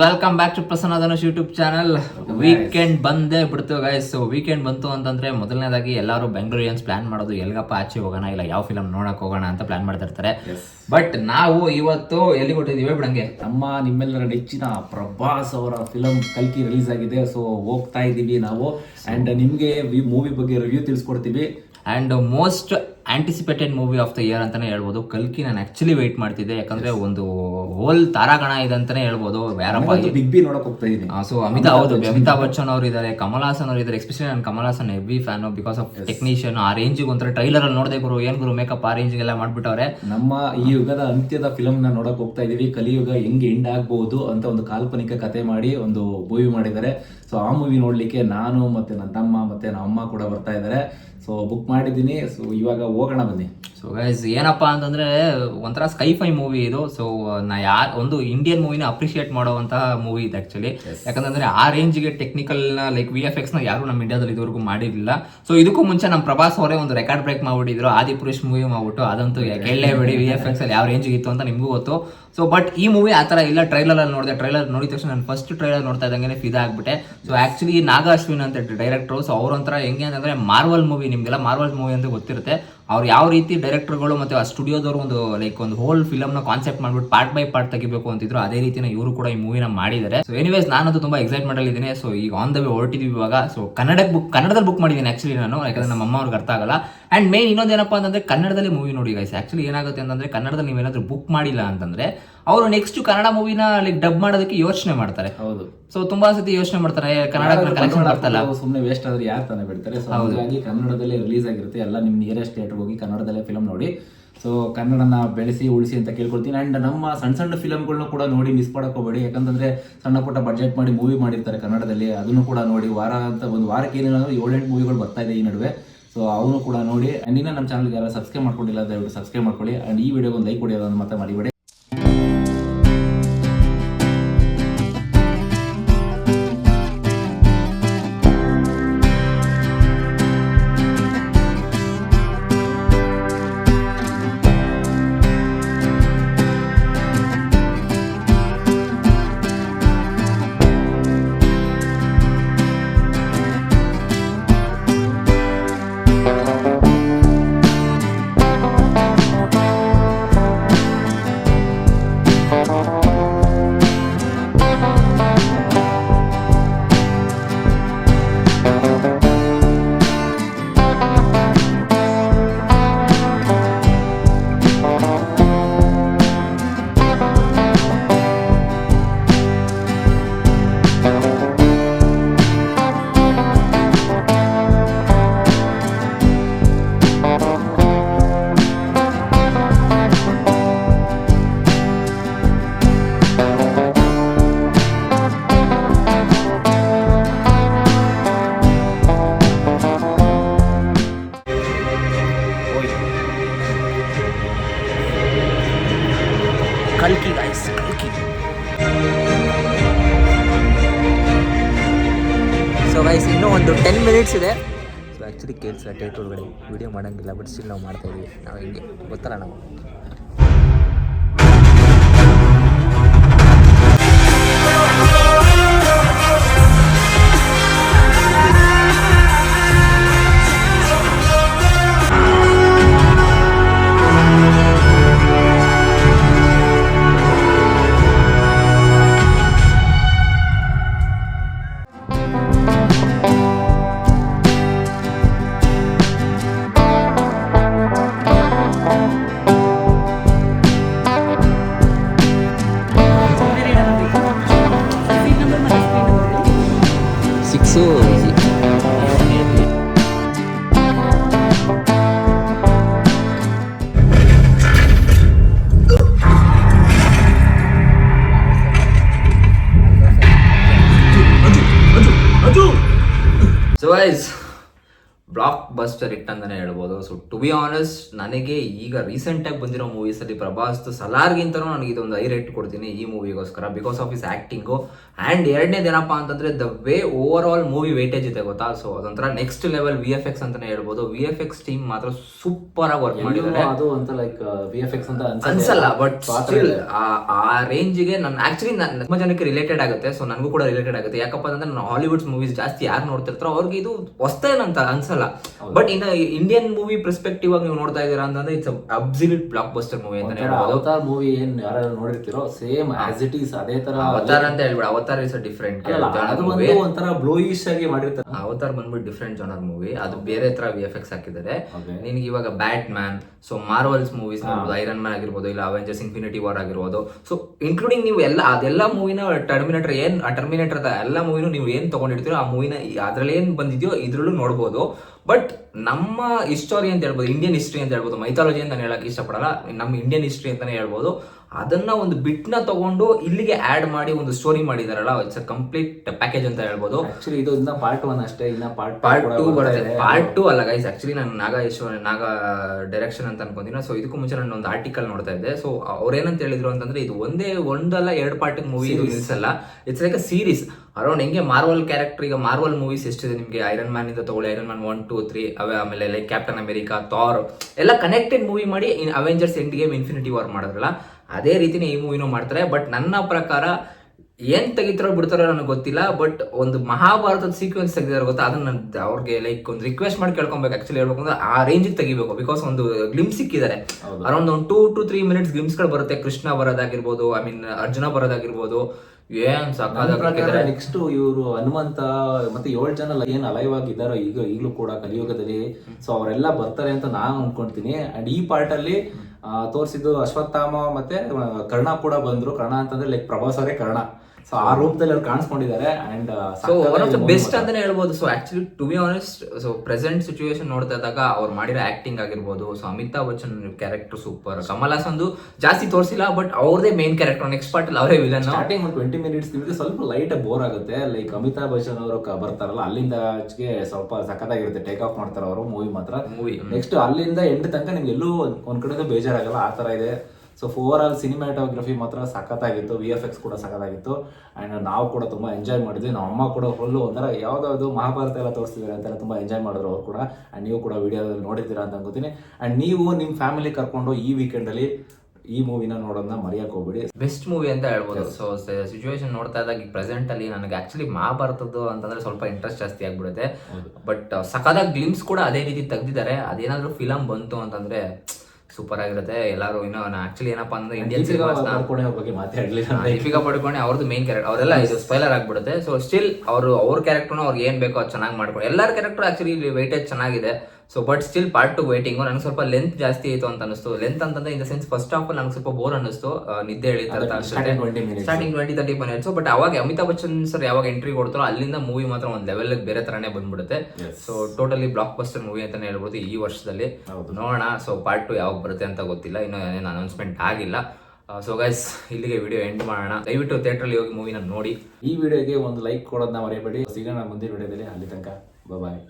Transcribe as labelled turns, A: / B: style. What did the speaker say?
A: Welcome back to Prasanna Dhanush YouTube channel weekend ಬಂದೇ ಬಿಡ್ತು guys so weekend ಬಂತು ಅಂತಂದ್ರೆ ಮೊದಲನೇದಾಗಿ ಎಲ್ಲರೂ ಬೆಂಗಳೂರಿಯನ್ಸ್ ಪ್ಲಾನ್ ಮಾಡೋದು ಎಲ್ಗಪ್ಪ ಆಚೆ ಹೋಗೋಣ ಇಲ್ಲ ಯಾವ ಫಿಲಮ್ ನೋಡಕ್ ಹೋಗೋಣ ಅಂತ ಪ್ಲಾನ್ ಮಾಡ್ತಿರ್ತಾರೆ. ಬಟ್ ನಾವು ಇವತ್ತು ಎಲ್ಲಿ ಕೊಟ್ಟಿದೀವಿ ಬಿಡಂಗೆ?
B: ನಮ್ಮ ನಿಮ್ಮೆಲ್ಲರ ನೆಚ್ಚಿನ ಪ್ರಭಾಸ್ ಅವರ ಫಿಲಮ್ ಕಲ್ಕಿ ರಿಲೀಸ್ ಆಗಿದೆ. ಸೊ ಹೋಗ್ತಾ ಇದ್ದೀವಿ ನಾವು. ಅಂಡ್ ನಿಮ್ಗೆ ಮೂವಿ ಬಗ್ಗೆ review ತಿಳಿಸ್ಕೊಡ್ತೀವಿ.
A: And most anticipated movie of the year ಅಂತಾನೆ ಹೇಳ್ಬೋದು. ಕಲ್ಕಿ ನಾನು ಆಕ್ಚುಲಿ ವೆಯ್ಟ್ ಮಾಡ್ತಿದ್ದೆ. ಯಾಕಂದ್ರೆ ಒಂದು ಹೋಲ್ ತಾರಾಗಣ ಇದೆ ಅಂತಾನೆ ಹೇಳ್ಬೋದು. ಯಾರಪ್ಪ
B: ಬಿಗ್ ಬಿ ನೋಡಕ್ ಹೋಗ್ತಾ
A: ಸೊ ಅಮಿತಾ ಹೌದು ಅಮಿತಾಬ್ ಬಚ್ಚನ್ ಅವರು ಇದ್ದಾರೆ ಕಮಲ್ ಹಾಸನ್ ಅವರು ಇದ್ದಾರೆ ಎಸ್ಪೆಷಲಿ ನಾನು Kamal Haasan heavy fan because of technician ಆ ರೇಂಜಿಗೆ ಒಂಥರ ಟ್ರೈಲರ್ ಅಲ್ಲಿ ನೋಡಿದೆ ಗುರು ಏನ್ ಗುರು ಮೇಕಪ್ ಆ ರೇಂಜ್ ಎಲ್ಲ ಮಾಡ್ಬಿಟ್ಟವ್ರೆ.
B: ನಮ್ಮ ಈ ಯುಗದ ಅಂತ್ಯದ ಫಿಲಮ್ನ ನೋಡಕ್ ಹೋಗ್ತಾ ಇದೀವಿ. ಕಲಿಯುಗ ಹೆಂಗೆ ಎಂಡ್ ಆಗ್ಬಹುದು ಅಂತ ಒಂದು ಕಾಲ್ಪನಿಕ ಕತೆ ಮಾಡಿ ಒಂದು ಮೂವಿ ಮಾಡಿದ್ದಾರೆ. ಸೊ ಆ ಮೂವಿ ನೋಡ್ಲಿಕ್ಕೆ ನಾನು ಮತ್ತೆ ನನ್ನ ತಮ್ಮ ಮತ್ತೆ ನಮ್ಮ ಅಮ್ಮ ಕೂಡ ಬರ್ತಾ ಇದ್ದಾರೆ. ಸೊ ಬುಕ್ ಮಾಡಿದ್ದೀನಿ. ಸೊ ಇವಾಗ ಹೋಗೋಣ ಬನ್ನಿ.
A: ಸೊ ಗೈಸ್ ಏನಪ್ಪ ಅಂತಂದ್ರೆ ಒಂಥರ ಸ್ಕೈಫೈ ಮೂವಿ ಇದು. ಸೊ ನಾ ಯಾರು ಒಂದು ಇಂಡಿಯನ್ ಮೂವಿನ ಅಪ್ರಿಷಿಯೇಟ್ ಮಾಡುವಂತಹ ಮೂವಿ ಇದು ಆಕ್ಚುಲಿ ಯಾಕಂತಂದ್ರೆ ಆ ರೇಂಜ್ಗೆ ಟೆಕ್ನಿಕಲ್ ಲೈಕ್ ವಿ ಎಫ್ ಎಕ್ಸ್ನ ಯಾರು ನಮ್ಮ ಇಂಡಿಯಾದಲ್ಲಿ ಇದುವರೆಗೂ ಮಾಡಿರಲಿಲ್ಲ. ಸೊ ಇದಕ್ಕೂ ಮುಂಚೆ ನಮ್ಮ ಪ್ರಭಾಸ್ ಅವರೇ ಒಂದು ರೆಕಾರ್ಡ್ ಬ್ರೇಕ್ ಮಾಡಿಬಿಟ್ಟಿದ್ರು. ಆದಿಪುರುಷ್ ಮೂವಿ ಮಾಡ್ಬಿಟ್ಟು ಅದಂತೂ ಕೇಳಲೇಬೇಡಿ ವಿ ಎಫ್ ಎಕ್ಸಲ್ಲಿ ಯಾವ ರೇಂಜ್ ಇತ್ತು ಅಂತ ನಿಮಗೂ ಗೊತ್ತು. ಸೊ ಬಟ್ ಈ ಮೂವಿ ಆ ಥರ ಇಲ್ಲ. ಟ್ರೈಲರ್ ಅಲ್ಲಿ ನೋಡಿದೆ. ಟ್ರೈಲರ್ ನೋಡಿದ ತಕ್ಷಣ ನಾನು ಫಸ್ಟ್ ಟ್ರೈಲರ್ ನೋಡ್ತಾ ಇದ್ದಂಗೆ ಫಿದಾ ಆಗ್ಬಿಟ್ಟೆ. ಸೊ ಆಕ್ಚುಲಿ ನಾಗ ಅಶ್ವಿನ್ ಅಂತ ಡೈರೆಕ್ಟರ್ ಸೊ ಅವ್ರೊಂಥರ ಹೆಂಗೆ ಅಂತಂದ್ರೆ ಮಾರ್ವಲ್ ಮೂವಿ ನಿಮ್ಗೆಲ್ಲ ಮಾರ್ವಲ್ ಮೂವಿ ಅಂತ ಗೊತ್ತಿರುತ್ತೆ. ಅವ್ರು ಯಾವ ರೀತಿ ಡೈರೆಕ್ಟರ್ಗಳು ಮತ್ತೆ ಆ ಸ್ಟುಡಿಯೋದವರು ಒಂದು ಲೈಕ್ ಒಂದು ಹೋಲ್ ಫಿಲಮ್ನ ಕಾನ್ಸೆಪ್ಟ್ ಮಾಡ್ಬಿಟ್ಟು ಪಾರ್ಟ್ ಬೈ ಪಾರ್ಟ್ ತೆಗಿಬೇಕು ಅಂತಿದ್ರು, ಅದೇ ರೀತಿನ ಇವರು ಕೂಡ ಈ ಮೂವಿನ ಮಾಡಿದ್ದಾರೆ. ಸೊ ಎನಿವೇಸ್ ನಾನಂತೂ ತುಂಬ ಎಕ್ಸೈಟ್ಮೆಂಟ್ ಅಲ್ಲಿ ಇದ್ದೀನಿ. ಸೊ ಈಗ ಆನ್ ದ ವೇ ಹೊರಟಿದ್ವಿ ಇವಾಗ ಸೊ ಕನ್ನಡಕ್ಕೆ ಬುಕ್ ಕನ್ನಡದಲ್ಲಿ ಬುಕ್ ಮಾಡಿದ್ದೀನಿ ಆ್ಯಕ್ಚುಲಿ ನಾನು. ಯಾಕಂದ್ರೆ ನಮ್ಮ ಅಮ್ಮ ಅವ್ರಿಗೆ ಅರ್ಥ ಆಗಲ್ಲ. ಅಂಡ್ ಮೇನ್ ಇನ್ನೊಂದೇನಪ್ಪ ಅಂತಂದ್ರೆ ಕನ್ನಡದಲ್ಲಿ ಮೂವಿ ನೋಡಿ ಗೈಸ್ ಆಕ್ಚುಲಿ ಏನಾಗುತ್ತೆ ಅಂತಂದ್ರೆ ಕನ್ನಡದಲ್ಲಿ ನೀವೇನಾದ್ರು ಬುಕ್ ಮಾಡಿಲ್ಲ ಅಂತಂದ್ರೆ ಅವರು ನೆಕ್ಸ್ಟ್ ಕನ್ನಡ ಮೂವಿನ ಲೈಕ್ ಡಬ್ ಮಾಡೋದಕ್ಕೆ ಯೋಚನೆ ಮಾಡ್ತಾರೆ.
B: ಹೌದು.
A: ಸೊ ತುಂಬಾ ಸತಿ ಯೋಚನೆ ಮಾಡ್ತಾರೆ ಕನ್ನಡ ಕಲೆಕ್ಷನ್ ಬರ್ತಲ್ಲ
B: ಸುಮ್ಮನೆ ವೇಸ್ಟ್ ಆದ್ರೆ ಯಾರು ತಾನೇ ಬಿಡ್ತಾರೆ? ಸೊ ಹಾಗಾಗಿ ಕನ್ನಡದಲ್ಲೇ ರಿಲೀಸ್ ಆಗಿರುತ್ತೆ. ಎಲ್ಲ ನಿಮ್ಮ ನಿಯರೆಸ್ಟ್ ಥಿಯೇಟರ್ ಹೋಗಿ ಕನ್ನಡದಲ್ಲೇ ಫಿಲಮ್ ನೋಡಿ. ಸೊ ಕನ್ನಡನ ಬೆಳೆಸಿ ಉಳಿಸಿ ಅಂತ ಕೇಳ್ಕೊಳ್ತೀನಿ. ಅಂಡ್ ನಮ್ಮ ಸಣ್ಣ ಸಣ್ಣ ಫಿಲಮ್ಗಳನ್ನ ಕೂಡ ನೋಡಿ ಮಿಸ್ ಹೋಗಬೇಡಿ ಯಾಕಂದ್ರೆ ಸಣ್ಣ ಪುಟ್ಟ ಬಜೆಟ್ ಮಾಡಿ ಮೂವಿ ಮಾಡಿರ್ತಾರೆ ಕನ್ನಡದಲ್ಲಿ. ಅದನ್ನು ಕೂಡ ನೋಡಿ ವಾರ ಅಂತ ಒಂದು ವಾರಕ್ಕೆ ಏನಿಲ್ಲ ಅಂದ್ರೆ ಏಳೆಂಟು ಮೂವಿಗಳು ಬರ್ತಾ ಇದೆ ಈ ನಡುವೆ. ಸೊ ಅವನು ಕೂಡ ನೋಡಿ ಇನ್ನ ನಮ್ಮ ಚಾನಲ್ಗೆ ಯಾರು ಸಬ್ಸ್ಕ್ರೈಬ್ ಮಾಡ್ಕೊಂಡಿಲ್ಲ, ದಯವಿಟ್ಟು ಸಬ್ಸ್ಕ್ರೈಬ್ ಮಾಡ್ಕೊಳ್ಳಿ. ಅಂಡ್ ಈ ವಿಡಿಯೋಗೆ ಒಂದು ಲೈಕ್ ಕೊಡಿ ಅದನ್ನು ಮತ್ತೆ ಮರಿಬೇಡಿ.
A: ಕಲ್ಕಿ ಗೈಸ್ ಕಲ್ಕಿ ಸೊ ಗೈಸ್ ಇನ್ನೂ ಒಂದು ಟೆನ್ ಮಿನಿಟ್ಸ್ ಇದೆ ಸೊ ಆ್ಯಕ್ಚುಲಿ ಕೇಳಿಸಿಲ್ಲ ಟೇಟ್ ಒಳಗಡೆ ವೀಡಿಯೋ ಮಾಡೋಂಗಿಲ್ಲ ಬಟ್ ಸ್ಟಿಲ್ ನಾವು ಮಾಡ್ತೀವಿ ನಾವು ಹಿಂಗೆ ಗೊತ್ತಲ್ಲ ನಾವು six so guys blockbuster it ಅಂತಾನೆ ಹೇಳ್ಬೋದು. ಸೊ ಟು ಬಿ ಆನೆಸ್ಟ್ ನನಗೆ ಈಗ ರೀಸೆಂಟ್ ಆಗಿ ಬಂದಿರೋ ಮೂವೀಸ್ ಅಲ್ಲಿ ಪ್ರಭಾಸ್ ಸಲಾರ್ಗಿಂತನೂ ನನಗೆ ಇದೊಂದು ಐ ರೇಟ್ ಕೊಡ್ತೀನಿ ಈ ಮೂವಿಗೋಸ್ಕರ because of is acting and ಎರಡನೇದು ಏನಪ್ಪಾ ಅಂತಂದ್ರೆ the way overall movie weightage ಇದೆ ಗೊತ್ತಾ? ಸೊ ಅದೊಂಥರ next level V F X ಅಂತಾನೆ ಹೇಳ್ಬೋದು. ವಿ ಎಫ್ ಎಕ್ಸ್ ಟೀಮ್ ಮಾತ್ರ ಸೂಪರ್ ಆಗಿ ವರ್ಕ್ ಮಾಡಿದ್ದಾರೆ.
B: ಅದು ಅಂತ ಲೈಕ್ ವಿ ಎಫ್ ಎಕ್ಸ್ ಅಂತ
A: ಅನ್ಸಲ್ಲ. ಬಟ್. ಆ ರೇಂಜ್ಗೆ ನನ್ನ ಆಕ್ಚುಲಿ ತುಂಬಾ ಜನಕ್ಕೆ ರಿಲೇಟೆಡ್ ಆಗುತ್ತೆ. ಸೊ ನನಗೂ ಕೂಡ ರಿಲೇಟೆಡ್ ಆಗುತ್ತೆ. ಯಾಕಪ್ಪ ಅಂತಂದ್ರೆ ನಾನು ಹಾಲಿವುಡ್ಸ್ ಮೂವೀಸ್ ಜಾಸ್ತಿ ಯಾರು ನೋಡ್ತಿರ್ತಾರೋ ಅವ್ರಿಗೆ ಇದು ಹೊಸ್ತೇನಂತ ಅನ್ಸಲ್ಲ. ಬಟ್ ಇನ್ನ ಇಂಡಿಯನ್ ಮೂವಿ ಪರ್ಸ್ಪೆಕ್ಟಿವ್ ಆಗಿ ನೀವು ನೋಡ್ತಾ ಇದೀರಾ ಅಂತಂದ್ರೆ it's absolute blockbuster movie ಅಂತ
B: ಅವತಾರ್ ಮೂವಿ ಏನ್ ಯಾರು ನೋಡಿರ್ತೀರೋ ಸೇಮ್ ಆಸ್ ಇಟ್ ಈಸ್ ಅದೇ ತರ
A: ಅವತಾರ್ ಅಂತ ಹೇಳ್ಬಿಡ. ಅವತಾರ್ ಇಸ್ ಡಿಫ್ರೆಂಟ್
B: ಅದು ಒಂಥರ ಬ್ಲೂಯಿಶ್ ಆಗಿ ಮಾಡಿರ್ತಾರೆ.
A: ಅವತಾರ್ ಬಂದ್ಬಿಟ್ಟು ಡಿಫ್ರೆಂಟ್ ಜಾನರ್ ಮೂವಿ ಅದು ಬೇರೆ ತರ ವಿ ಎಫ್ ಎಕ್ಸ್ ಹಾಕಿದ್ದಾರೆ.
B: ನಿನ್ಗೆ
A: ನಿನಗೆ ಇವಾಗ Batman so Marvel's movies ನೋಡ್ಬೋದು. ಐರನ್ ಮ್ಯಾನ್ ಆಗಿರ್ಬೋದು ಇಲ್ಲ ಅವೆಂಜರ್ಸ್ ಇನ್ಫಿನಿಟಿ ವಾರ್ ಆಗಿರ್ಬೋದು. ಸೊ ಇನ್ಕ್ಲೂಡಿಂಗ್ ನೀವು ಎಲ್ಲ ಅದೆಲ್ಲ ಮೂವಿನ ಟರ್ಮಿನೇಟರ್ ಏನ್ ಟರ್ಮಿನೇಟರ್ ಎಲ್ಲ ಮೂವಿನೂ ನೀವು ಏನ್ ತಗೊಂಡಿರ್ತೀರೋ ಆ ಮೂವಿನ ಅದ್ರಲ್ಲಿ ಏನ್ ಬಂದಿದ್ಯೋ ಇದ್ರಲ್ಲೂ ನೋಡ್ಬೋದು. ಬಟ್ ನಮ್ಮ ಹಿಸ್ಟೋರಿ ಅಂತ ಹೇಳ್ಬೋದು ಇಂಡಿಯನ್ ಹಿಸ್ಟ್ರಿ ಅಂತ ಹೇಳ್ಬೋದು ಮೈಥಾಲಜಿ ಅಂತ ಹೇಳಕ್ ಇಷ್ಟಪಡಲ್ಲ. ನಮ್ಮ ಇಂಡಿಯನ್ ಹಿಸ್ಟ್ರಿ ಅಂತಾನೆ ಹೇಳ್ಬೋದು. ಅದನ್ನ ಒಂದು ಬಿಟ್ನ ತಗೊಂಡು ಇಲ್ಲಿಗೆ ಆಡ್ ಮಾಡಿ ಒಂದು ಸ್ಟೋರಿ ಮಾಡಿದಾರಲ್ಲ ಇಟ್ಸ್ ಅ ಕಂಪ್ಲೀಟ್ ಪ್ಯಾಕೇಜ್ ಅಂತ ಹೇಳ್ಬೋದು.
B: ಆಕ್ಚುಲಿ ಇದು ಇನ್ನ ಪಾರ್ಟ್ ಒನ್ ಅಷ್ಟೇ ಇನ್ನ ಪಾರ್ಟ್
A: ಪಾರ್ಟ್ ಟೂ ಬರುತ್ತೆ. ಪಾರ್ಟ್ ಟೂ ಅಲ್ಲ ಗೈಸ್ ಆಕ್ಚುಲಿ ನಾನು ನಾಗ ಈಶ್ವರ ನಾಗ ಡೈರೆಕ್ಷನ್ ಅಂತ ಅನ್ಕೊಂಡಿನ ಸೊ ಇದಕ್ಕೂ ಮುಂಚೆ ನಾನು ಒಂದು ಆರ್ಟಿಕಲ್ ನೋಡ್ತಾ ಇದ್ದೆ. ಸೊ ಅವ್ರೇನಂತ ಹೇಳಿದ್ರು ಅಂತಂದ್ರೆ ಇದು ಒಂದೇ ಒಂದಲ್ಲ ಎರಡು ಪಾರ್ಟ್ ಮೂವಿ ಇದು ನಿಲ್ಸಲ್ಲ. It's like a series around ಹೆಂಗೆ ಮಾರ್ವಲ್ ಕ್ಯಾರೆಕ್ಟರ್ ಈಗ ಮಾರ್ವಲ್ ಮೂವೀಸ್ ಎಷ್ಟಿದೆ ನಿಮಗೆ? ಐರನ್ ಮ್ಯಾನ್ ಇಂದ ತಗೊಳ್ಳಿ iron man one two three ಅವೇ ಆಮೇಲೆ ಲೈಕ್ ಕ್ಯಾಪ್ಟನ್ ಅಮೆರಿಕಾ ಥಾರ್ ಎಲ್ಲ ಕನೆಕ್ಟೆಡ್ ಮೂವಿ ಮಾಡಿ in Avengers Endgame Infinity War ಮಾಡಿದ್ರಲ್ಲ. ಅದೇ ರೀತಿನೇ ಈ ಮೂವಿನೂ ಮಾಡ್ತಾರೆ. ಬಟ್ ನನ್ನ ಪ್ರಕಾರ ಏನ್ ತೆಗಿತಾರೋ ಬಿಡ್ತಾರೋ ನನಗೆ ಗೊತ್ತಿಲ್ಲ. ಬಟ್ ಒಂದು ಮಹಾಭಾರತದ ಸೀಕ್ವೆನ್ಸ್ ತೆಗೆದಾರ ಗೊತ್ತಾ? ಅದನ್ನ ನಾನ್ ಅವ್ರಿಗೆ ಲೈಕ್ ಒಂದು ರಿಕ್ವೆಸ್ಟ್ ಮಾಡಿ ಕೇಳ್ಕೊಬೇಕು ಆಕ್ಚುಲಿ ಹೇಳ್ಬೇಕು ಅಂದ್ರೆ ಆ ರೇಂಜಿಗೆ ತೆಗಿಬೇಕು. ಬಿಕಾಸ್ ಒಂದು ಗ್ಲಿಮ್ಸ್ ಸಿಕ್ಕಿದ್ದಾರೆ. ಅರೌಂಡ್ ಒಂದು ಟೂ ಟು ತ್ರೀ ಮಿನಿಟ್ಸ್ ಗ್ಲಿಮ್ಸ್ಗಳು ಬರುತ್ತೆ. ಕೃಷ್ಣ ಬರೋದಾಗಿರ್ಬೋದು ಐ ಮೀನ್ ಅರ್ಜುನ ಬರೋದಾಗಿರ್ಬೋದು. ಏನ್ ಸಾಕಾದ್ರೆ
B: ನೆಕ್ಸ್ಟ್ ಇವರು ಹನುಮಂತ ಮತ್ತೆ ಏಳು ಜನ ಏನ್ ಅಲೈವ್ ಆಗಿದ್ದಾರೋ ಈಗ ಈಗಲೂ ಕೂಡ ಕಲಿಯುಗದಲ್ಲಿ. ಸೊ ಅವರೆಲ್ಲ ಬರ್ತಾರೆ ಅಂತ ನಾನು ಅನ್ಕೊಂತೀನಿ. ಅಂಡ್ ಈ ಪಾರ್ಟ್ ಅಲ್ಲಿ ತೋರಿಸಿದ್ದು ಅಶ್ವತ್ಥಾಮ ಮತ್ತೆ ಕರ್ಣ ಕೂಡ ಬಂದ್ರು. ಕರ್ಣ ಅಂತಂದ್ರೆ ಲೈಕ್ ಪ್ರಭಾಸ್ ಅವರೇ ಕರ್ಣ. ಸೊ ಆ ರೂಪದಲ್ಲಿ ಅವ್ರು ಕಾಣಿಸ್ಕೊಂಡಿದ್ದಾರೆ and
A: so one of the best ಅಂತಾನೆ ಹೇಳ್ಬೋದು. So actually to be honest so present situation ನೋಡ್ತಾ ಇದ್ದಾಗ ಅವ್ರು ಮಾಡಿರೋ ಆಕ್ಟಿಂಗ್ ಆಗಿರ್ಬೋದು. So Amitabh Bachchan character super Kamal Haasan ಜಾಸ್ತಿ ತೋರಿಸಿಲ್ಲ ಬಟ್ ಅವ್ರದೇ ಮೇನ್ ಕ್ಯಾರೆಕ್ಟರ್ ನೆಕ್ಸ್ಟ್ ಪಾರ್ಟ್ ಅಲ್ಲಿ ಅವರೇ ವಿಲನ್
B: ಸ್ಟಾರ್ಟಿಂಗ್ ಒಂದು ಟ್ವೆಂಟಿ ಮಿನಿಟ್ಸ್ ನಿಮಗೆ ಸ್ವಲ್ಪ ಲೈಟ್ ಬೋರ್ ಆಗುತ್ತೆ. ಲೈಕ್ ಅಮಿತಾಬ್ ಬಚ್ಚನ್ ಅವರು ಬರ್ತಾರಲ್ಲ ಅಲ್ಲಿಂದ ಆಚೆಗೆ ಸ್ವಲ್ಪ ಸಖತ್ತಾಗಿರುತ್ತೆ. ಟೇಕ್ ಆಫ್ ಮಾಡ್ತಾರೆ ಅವರು ಮೂವಿ ಮಾತ್ರ.
A: ಮೂವಿ
B: ನೆಕ್ಸ್ಟ್ ಅಲ್ಲಿಂದ ಎಂಡ್ ತನಕ ನಿಮ್ಗೆ ಎಲ್ಲೂ ಒಂದ್- ಒಂದ್ ಕಡೆ ಬೇಜಾರಾಗಲ್ಲ. ಆ ತರ ಇದೆ. ಸೊ ಓವರ್ ಆಲ್ ಸಿನಿಮಾಟೋಗ್ರಫಿ ಮಾತ್ರ ಸಖತ್ತಾಗಿತ್ತು ವಿ ಎಫ್ ಎಕ್ಸ್ ಕೂಡ ಸಖತ್ತಾಗಿತ್ತು. ಆ್ಯಂಡ್ ನಾವು ಕೂಡ ತುಂಬ ಎಂಜಾಯ್ ಮಾಡಿದ್ವಿ. ನಮ್ಮ ಅಮ್ಮ ಕೂಡ ಫುಲ್ಲು ಒಂಥರ ಯಾವುದಾದ್ರು ಮಹಾಭಾರತ ಎಲ್ಲ ತೋರಿಸ್ತಿದ್ದಾರೆ ಅಂತೆಲ್ಲ ತುಂಬ ಎಂಜಾಯ್ ಮಾಡಿದ್ರು ಅವ್ರು ಕೂಡ. ಆ್ಯಂಡ್ ನೀವು ಕೂಡ ವೀಡಿಯೋದಲ್ಲಿ ನೋಡಿದ್ದೀರಾ ಅಂತ ಅನ್ಕೋತೀನಿ. ಆ್ಯಂಡ್ ನೀವು ನಿಮ್ಮ ಫ್ಯಾಮಿಲಿ ಕರ್ಕೊಂಡು ಈ ವೀಕೆಂಡಲ್ಲಿ ಅಲ್ಲಿ ಈ ಮೂವಿನ ನೋಡೋದನ್ನ ಮರೆಯಕ್ಕೆ ಹೋಗ್ಬಿಡಿ.
A: ಬೆಸ್ಟ್ ಮೂವಿ ಅಂತ ಹೇಳ್ಬೋದು. ಸೊ ಸಿಚುವೇಶನ್ ನೋಡ್ತಾ ಇದ್ದಾಗ ಪ್ರೆಸೆಂಟ್ ಅಲ್ಲಿ ನನಗೆ ಆಕ್ಚುಲಿ ಮಹಾಭಾರತದ್ದು ಅಂತಂದ್ರೆ ಸ್ವಲ್ಪ ಇಂಟ್ರೆಸ್ಟ್ ಜಾಸ್ತಿ ಆಗ್ಬಿಡುತ್ತೆ. ಬಟ್ ಸಖತ್ತಾಗಿ ಗ್ಲಿಮ್ಸ್ ಕೂಡ ಅದೇ ರೀತಿ ತೆಗ್ದಿದ್ದಾರೆ. ಅದೇನಾದ್ರೂ ಫಿಲಮ್ ಬಂತು ಅಂತಂದ್ರೆ ಸೂಪರ್ ಆಗಿರುತ್ತೆ. ಎಲ್ಲರೂ ಇನ್ನೂ ಆಕ್ಚುಲಿ ಏನಪ್ಪ ಅಂದ್ರೆ ಇಂಡಿಯನ್
B: ಸಿನಿಮಾ ಬಗ್ಗೆ ಮಾತಾಡ್ಲಿಲ್ಲ
A: ದೀಪಿಕಾ ಅವ್ರದ್ದು ಮೇನ್ ಕ್ಯಾರೆಕ್ಟರ್ ಅವರೆಲ್ಲ ಇದು ಸ್ಪೈಲರ್ ಆಗ್ಬಿಡುತ್ತೆ. ಸೊ ಸ್ಟಿಲ್ ಅವರು ಅವ್ರ ಕ್ಯಾರೆಕ್ಟರ್ನ ಅವ್ರಿಗೆ ಏನ್ ಬೇಕೋ ಅದು ಚೆನ್ನಾಗಿ ಮಾಡ್ಕೊಂಡು ಎಲ್ಲರ ಕ್ಯಾರೆಕ್ಟರ್ ಆಕ್ಚುಲಿ ವೆಯ್ಟೇಜ್ ಚೆನ್ನಾಗಿದೆ. So but still part two waiting ನನಗೆ ಸ್ವಲ್ಪ ಲೆಂತ್ ಜಾಸ್ತಿ ಆಯಿತು ಅಂತ ಅನಿಸ್ತು ಲೆಂತ್ ಅಂತಂದ್ರೆ in the sense first half ನನಗೆ ಸ್ವಲ್ಪ ಬೋರ್ ಅನ್ನಿಸ್ತು. ಆ, ನಿದ್ದೆ ಹೇಳಿ
B: starting 20 minutes.
A: Starting twenty thirty minutes but ಅವಾಗ ಅಮಿತಾಬ್ ಬಚ್ಚನ್ ಸರ್ ಯಾವಾಗ ಎಂಟ್ರಿ ಕೊಡ್ತಾರೋ ಅಲ್ಲಿಂದ ಮೂವಿ ಮಾತ್ರ ಒಂದು ಲೆವೆಲ್ ಬೇರೆ ತರನೇ ಬಂದ್ಬಿಡುತ್ತೆ. So totally blockbuster movie ಅಂತಾನೆ ಹೇಳ್ಬೋದು ಈ ವರ್ಷದಲ್ಲಿ. ನೋಡೋಣ. ಸೊ ಪಾರ್ಟ್ ಟು ಯಾವಾಗ ಬರುತ್ತೆ ಅಂತ ಗೊತ್ತಿಲ್ಲ. ಇನ್ನೂ ಏನೇನು ಅನೌನ್ಸ್ಮೆಂಟ್ ಆಗಿಲ್ಲ. ಸೊ ಗೈಸ್ ಇಲ್ಲಿಗೆ ವಿಡಿಯೋ ಎಂಡ್ ಮಾಡೋಣ. ದಯವಿಟ್ಟು ಥಿಯೇಟ್ರಲ್ಲಿ ಹೋಗಿ ಮೂವಿನ ನೋಡಿ.
B: ಈ ವಿಡಿಯೋಗೆ ಒಂದು ಲೈಕ್ ಕೊಡೋದನ್ನ ಮರೆಯಬೇಡಿ ಸಿಗೋಣ ಮುಂದಿನ ವಿಡಿಯೋದಲ್ಲಿ ಅಲ್ಲಿ ತನಕ. ಬಾಯ್